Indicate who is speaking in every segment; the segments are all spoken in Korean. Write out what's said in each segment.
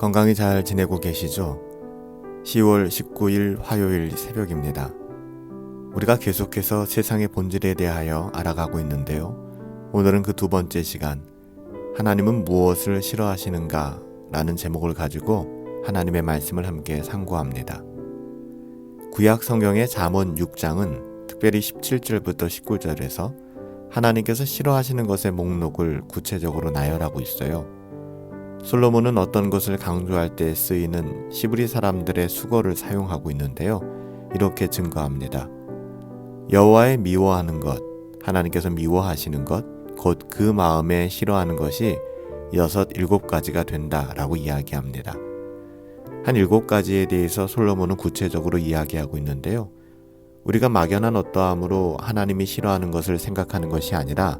Speaker 1: 건강히 잘 지내고 계시죠? 10월 19일 화요일 새벽입니다. 우리가 계속해서 세상의 본질에 대하여 알아가고 있는데요. 오늘은 그 두 번째 시간, 하나님은 무엇을 싫어하시는가? 라는 제목을 가지고 하나님의 말씀을 함께 상고합니다. 구약 성경의 잠언 6장은 특별히 17절부터 19절에서 하나님께서 싫어하시는 것의 목록을 구체적으로 나열하고 있어요. 솔로몬은 어떤 것을 강조할 때 쓰이는 시브리 사람들의 수거를 사용하고 있는데요. 이렇게 증거합니다. 여호와의 미워하는 것, 하나님께서 미워하시는 것, 곧 그 마음에 싫어하는 것이 여섯 일곱 가지가 된다라고 이야기합니다. 한 일곱 가지에 대해서 솔로몬은 구체적으로 이야기하고 있는데요. 우리가 막연한 어떠함으로 하나님이 싫어하는 것을 생각하는 것이 아니라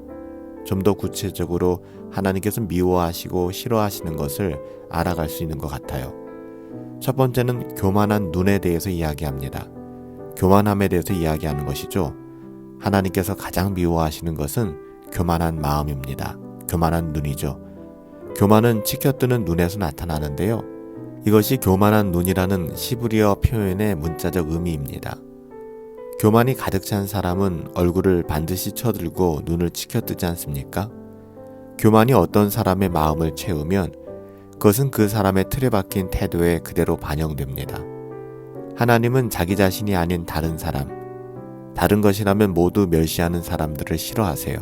Speaker 1: 좀 더 구체적으로 하나님께서 미워하시고 싫어하시는 것을 알아갈 수 있는 것 같아요. 첫 번째는 교만한 눈에 대해서 이야기합니다. 교만함에 대해서 이야기하는 것이죠. 하나님께서 가장 미워하시는 것은 교만한 마음입니다. 교만한 눈이죠. 교만은 치켜뜨는 눈에서 나타나는데요. 이것이 교만한 눈이라는 시브리어 표현의 문자적 의미입니다. 교만이 가득 찬 사람은 얼굴을 반드시 쳐들고 눈을 치켜뜨지 않습니까? 교만이 어떤 사람의 마음을 채우면 그것은 그 사람의 틀에 박힌 태도에 그대로 반영됩니다. 하나님은 자기 자신이 아닌 다른 사람, 다른 것이라면 모두 멸시하는 사람들을 싫어하세요.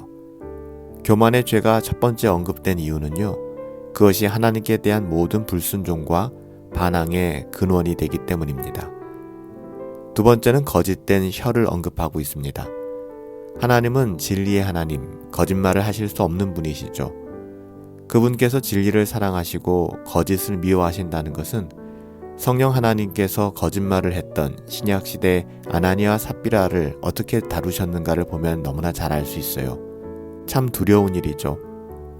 Speaker 1: 교만의 죄가 첫 번째 언급된 이유는요, 그것이 하나님께 대한 모든 불순종과 반항의 근원이 되기 때문입니다. 두 번째는 거짓된 혀를 언급하고 있습니다. 하나님은 진리의 하나님, 거짓말을 하실 수 없는 분이시죠. 그분께서 진리를 사랑하시고 거짓을 미워하신다는 것은 성령 하나님께서 거짓말을 했던 신약 시대 아나니와 삽비라를 어떻게 다루셨는가를 보면 너무나 잘 알 수 있어요. 참 두려운 일이죠.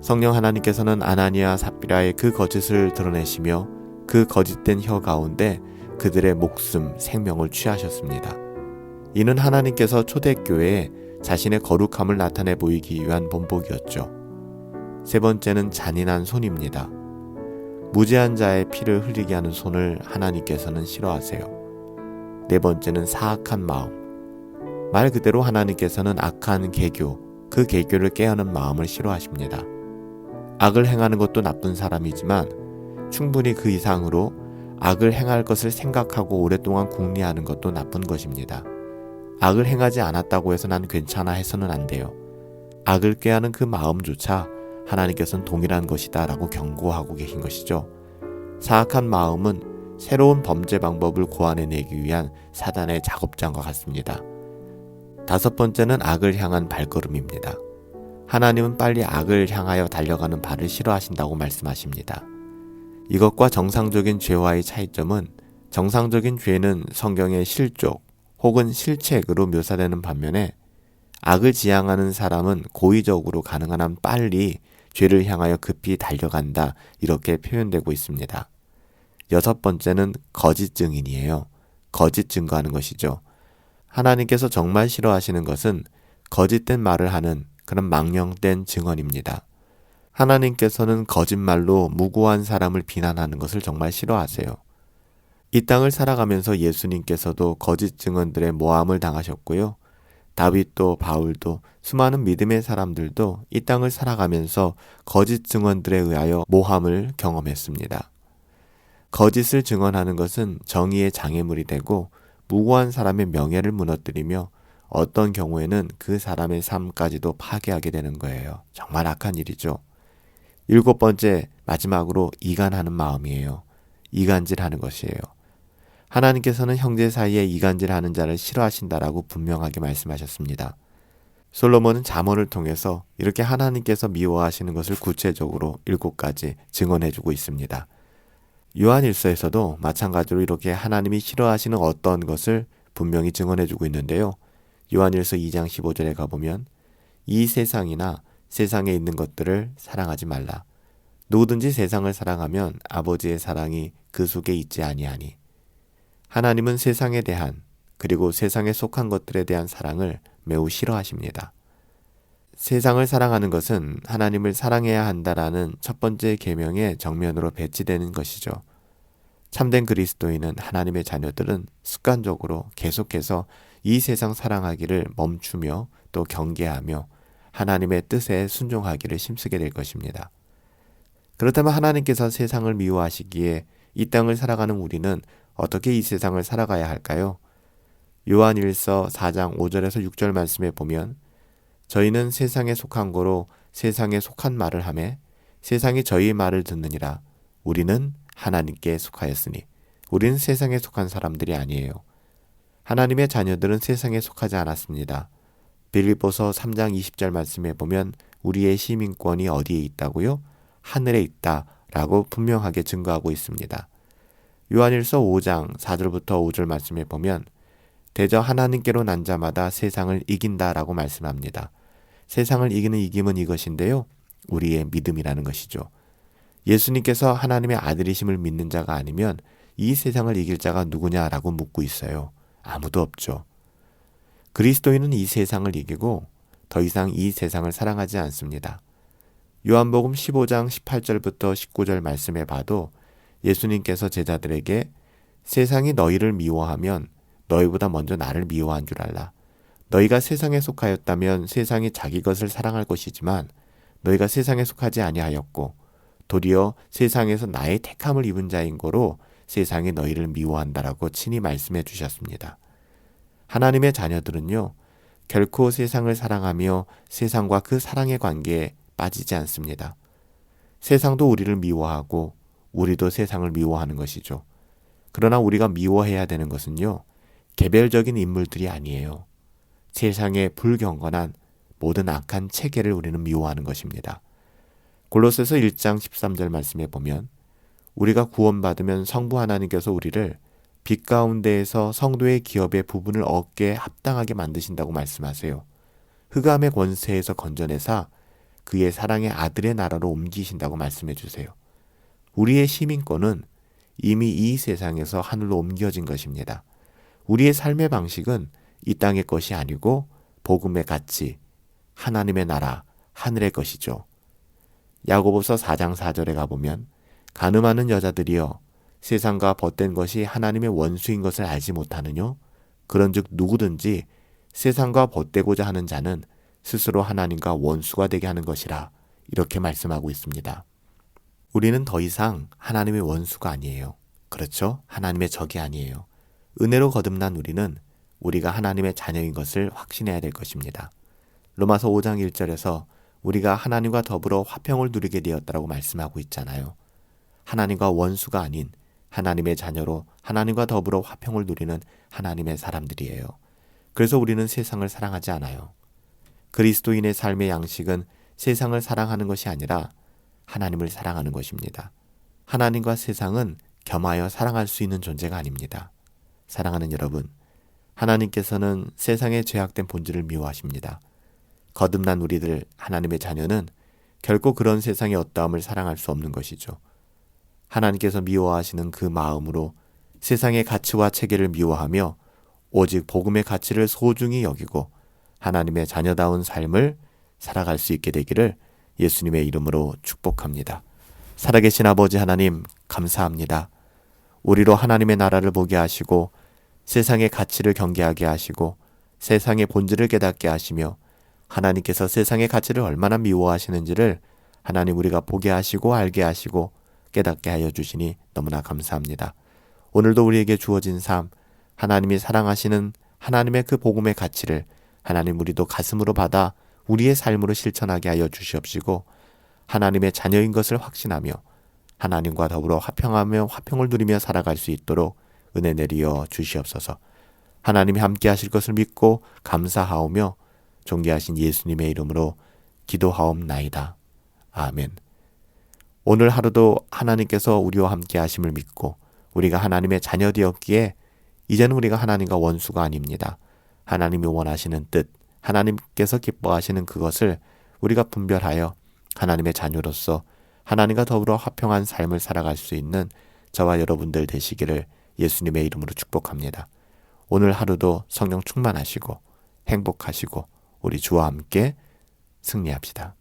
Speaker 1: 성령 하나님께서는 아나니아 삽비라의 그 거짓을 드러내시며 그 거짓된 혀 가운데 그들의 목숨, 생명을 취하셨습니다. 이는 하나님께서 초대교회에 자신의 거룩함을 나타내 보이기 위한 본보기였죠. 세 번째는 잔인한 손입니다. 무죄한 자의 피를 흘리게 하는 손을 하나님께서는 싫어하세요. 네 번째는 사악한 마음. 말 그대로 하나님께서는 악한 개교, 그 개교를 깨하는 마음을 싫어하십니다. 악을 행하는 것도 나쁜 사람이지만 충분히 그 이상으로 악을 행할 것을 생각하고 오랫동안 궁리하는 것도 나쁜 것입니다. 악을 행하지 않았다고 해서 난 괜찮아 해서는 안 돼요. 악을 꾀하는 그 마음조차 하나님께서는 동일한 것이다 라고 경고하고 계신 것이죠. 사악한 마음은 새로운 범죄 방법을 고안해내기 위한 사단의 작업장과 같습니다. 다섯 번째는 악을 향한 발걸음입니다. 하나님은 빨리 악을 향하여 달려가는 발을 싫어하신다고 말씀하십니다. 이것과 정상적인 죄와의 차이점은 정상적인 죄는 성경의 실족 혹은 실책으로 묘사되는 반면에 악을 지향하는 사람은 고의적으로 가능한 한 빨리 죄를 향하여 급히 달려간다 이렇게 표현되고 있습니다. 여섯 번째는 거짓 증인이에요. 거짓 증거하는 것이죠. 하나님께서 정말 싫어하시는 것은 거짓된 말을 하는 그런 망령된 증언입니다. 하나님께서는 거짓말로 무고한 사람을 비난하는 것을 정말 싫어하세요. 이 땅을 살아가면서 예수님께서도 거짓 증언들의 모함을 당하셨고요. 다윗도 바울도 수많은 믿음의 사람들도 이 땅을 살아가면서 거짓 증언들에 의하여 모함을 경험했습니다. 거짓을 증언하는 것은 정의의 장애물이 되고 무고한 사람의 명예를 무너뜨리며 어떤 경우에는 그 사람의 삶까지도 파괴하게 되는 거예요. 정말 악한 일이죠. 일곱 번째, 마지막으로 이간하는 마음이에요. 이간질하는 것이에요. 하나님께서는 형제 사이에 이간질하는 자를 싫어하신다라고 분명하게 말씀하셨습니다. 솔로몬은 잠언을 통해서 이렇게 하나님께서 미워하시는 것을 구체적으로 일곱 가지 증언해주고 있습니다. 요한일서에서도 마찬가지로 이렇게 하나님이 싫어하시는 어떤 것을 분명히 증언해주고 있는데요. 요한일서 2장 15절에 가보면 이 세상이나 세상에 있는 것들을 사랑하지 말라. 누구든지 세상을 사랑하면 아버지의 사랑이 그 속에 있지 아니하니. 하나님은 세상에 대한 그리고 세상에 속한 것들에 대한 사랑을 매우 싫어하십니다. 세상을 사랑하는 것은 하나님을 사랑해야 한다라는 첫 번째 계명의 정면으로 배치되는 것이죠. 참된 그리스도인은 하나님의 자녀들은 습관적으로 계속해서 이 세상 사랑하기를 멈추며 또 경계하며 하나님의 뜻에 순종하기를 힘쓰게 될 것입니다. 그렇다면 하나님께서 세상을 미워하시기에 이 땅을 살아가는 우리는 어떻게 이 세상을 살아가야 할까요? 요한일서 4장 5절에서 6절 말씀에 보면 저희는 세상에 속한 거로 세상에 속한 말을 하매 세상이 저희의 말을 듣느니라 우리는 하나님께 속하였으니 우리는 세상에 속한 사람들이 아니에요. 하나님의 자녀들은 세상에 속하지 않았습니다. 빌립보서 3장 20절 말씀에 보면 우리의 시민권이 어디에 있다고요? 하늘에 있다 라고 분명하게 증거하고 있습니다. 요한일서 5장 4절부터 5절 말씀에 보면 대저 하나님께로 난 자마다 세상을 이긴다 라고 말씀합니다. 세상을 이기는 이김은 이것인데요. 우리의 믿음이라는 것이죠. 예수님께서 하나님의 아들이심을 믿는 자가 아니면 이 세상을 이길 자가 누구냐라고 묻고 있어요. 아무도 없죠. 그리스도인은 이 세상을 이기고 더 이상 이 세상을 사랑하지 않습니다. 요한복음 15장 18절부터 19절 말씀에 봐도 예수님께서 제자들에게 세상이 너희를 미워하면 너희보다 먼저 나를 미워한 줄 알라. 너희가 세상에 속하였다면 세상이 자기 것을 사랑할 것이지만 너희가 세상에 속하지 아니하였고 도리어 세상에서 나의 택함을 입은 자인 거로 세상이 너희를 미워한다라고 친히 말씀해 주셨습니다. 하나님의 자녀들은요, 결코 세상을 사랑하며 세상과 그 사랑의 관계에 빠지지 않습니다. 세상도 우리를 미워하고 우리도 세상을 미워하는 것이죠. 그러나 우리가 미워해야 되는 것은요, 개별적인 인물들이 아니에요. 세상의 불경건한 모든 악한 체계를 우리는 미워하는 것입니다. 골로새서 1장 13절 말씀에 보면 우리가 구원받으면 성부 하나님께서 우리를 빛 가운데에서 성도의 기업의 부분을 얻게 합당하게 만드신다고 말씀하세요. 흑암의 권세에서 건져내사 그의 사랑의 아들의 나라로 옮기신다고 말씀해 주세요. 우리의 시민권은 이미 이 세상에서 하늘로 옮겨진 것입니다. 우리의 삶의 방식은 이 땅의 것이 아니고 복음의 가치, 하나님의 나라, 하늘의 것이죠. 야고보서 4장 4절에 가보면 가늠하는 여자들이여 세상과 벗된 것이 하나님의 원수인 것을 알지 못하느뇨 그런즉 누구든지 세상과 벗되고자 하는 자는 스스로 하나님과 원수가 되게 하는 것이라 이렇게 말씀하고 있습니다. 우리는 더 이상 하나님의 원수가 아니에요. 그렇죠? 하나님의 적이 아니에요. 은혜로 거듭난 우리는 우리가 하나님의 자녀인 것을 확신해야 될 것입니다. 로마서 5장 1절에서 우리가 하나님과 더불어 화평을 누리게 되었다라고 말씀하고 있잖아요. 하나님과 원수가 아닌 하나님의 자녀로 하나님과 더불어 화평을 누리는 하나님의 사람들이에요. 그래서 우리는 세상을 사랑하지 않아요. 그리스도인의 삶의 양식은 세상을 사랑하는 것이 아니라 하나님을 사랑하는 것입니다. 하나님과 세상은 겸하여 사랑할 수 있는 존재가 아닙니다. 사랑하는 여러분, 하나님께서는 세상의 죄악된 본질을 미워하십니다. 거듭난 우리들 하나님의 자녀는 결코 그런 세상의 어떠함을 사랑할 수 없는 것이죠. 하나님께서 미워하시는 그 마음으로 세상의 가치와 체계를 미워하며 오직 복음의 가치를 소중히 여기고 하나님의 자녀다운 삶을 살아갈 수 있게 되기를 예수님의 이름으로 축복합니다. 살아계신 아버지 하나님 감사합니다. 우리로 하나님의 나라를 보게 하시고 세상의 가치를 경계하게 하시고 세상의 본질을 깨닫게 하시며 하나님께서 세상의 가치를 얼마나 미워하시는지를 하나님 우리가 보게 하시고 알게 하시고 깨닫게 하여 주시니 너무나 감사합니다. 오늘도 우리에게 주어진 삶, 하나님이 사랑하시는 하나님의 그 복음의 가치를 하나님 우리도 가슴으로 받아 우리의 삶으로 실천하게 하여 주시옵시고 하나님의 자녀인 것을 확신하며 하나님과 더불어 화평하며 화평을 누리며 살아갈 수 있도록 은혜 내리어 주시옵소서. 하나님이 함께 하실 것을 믿고 감사하오며 존귀하신 예수님의 이름으로 기도하옵나이다. 아멘. 오늘 하루도 하나님께서 우리와 함께 하심을 믿고 우리가 하나님의 자녀 되었기에 이제는 우리가 하나님과 원수가 아닙니다. 하나님이 원하시는 뜻, 하나님께서 기뻐하시는 그것을 우리가 분별하여 하나님의 자녀로서 하나님과 더불어 화평한 삶을 살아갈 수 있는 저와 여러분들 되시기를 예수님의 이름으로 축복합니다. 오늘 하루도 성령 충만하시고 행복하시고 우리 주와 함께 승리합시다.